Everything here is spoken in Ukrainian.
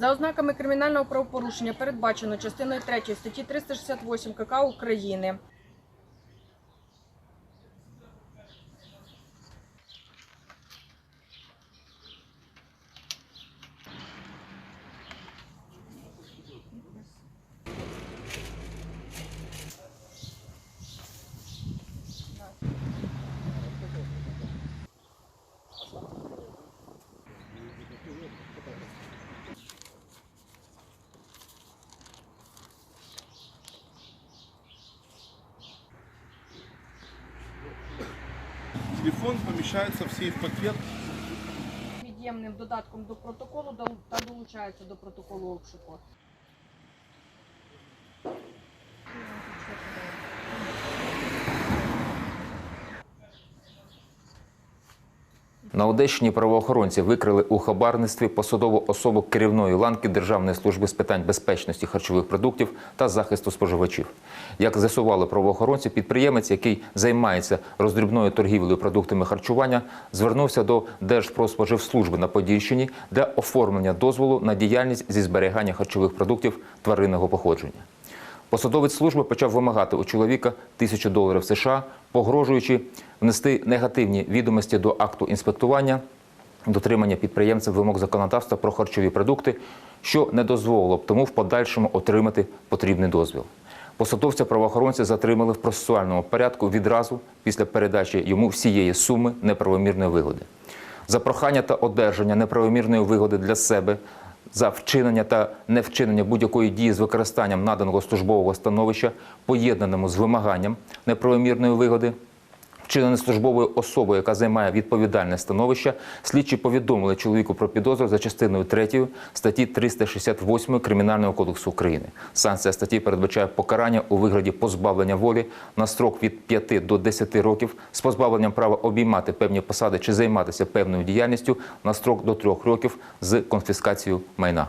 За ознаками кримінального правопорушення передбачено частиною 3 статті 368 КК України. Телефон помещается в сейф-пакет. Від'ємним додатком до протоколу та долучається до протоколу обшуку. На Одещині правоохоронці викрили у хабарництві посадову особу керівної ланки Державної служби з питань безпечності харчових продуктів та захисту споживачів. Як з'ясували правоохоронці, підприємець, який займається роздрібною торгівлею продуктами харчування, звернувся до Держпродспоживслужби на Подільщині для оформлення дозволу на діяльність зі зберігання харчових продуктів тваринного походження. Посадовець служби почав вимагати у чоловіка тисячу доларів США, погрожуючи внести негативні відомості до акту інспектування, дотримання підприємцем вимог законодавства про харчові продукти, що не дозволило б тому в подальшому отримати потрібний дозвіл. Посадовця правоохоронці затримали в процесуальному порядку відразу після передачі йому всієї суми неправомірної вигоди. За прохання та одержання неправомірної вигоди для себе за вчинення та невчинення будь-якої дії з використанням наданого службового становища, поєднаному з вимаганням неправомірної вигоди, вчинене службовою особою, яка займає відповідальне становище, слідчі повідомили чоловіку про підозру за частиною 3 статті 368 Кримінального кодексу України. Санкція статті передбачає покарання у вигляді позбавлення волі на строк від 5 до 10 років з позбавленням права обіймати певні посади чи займатися певною діяльністю на строк до 3 років з конфіскацією майна.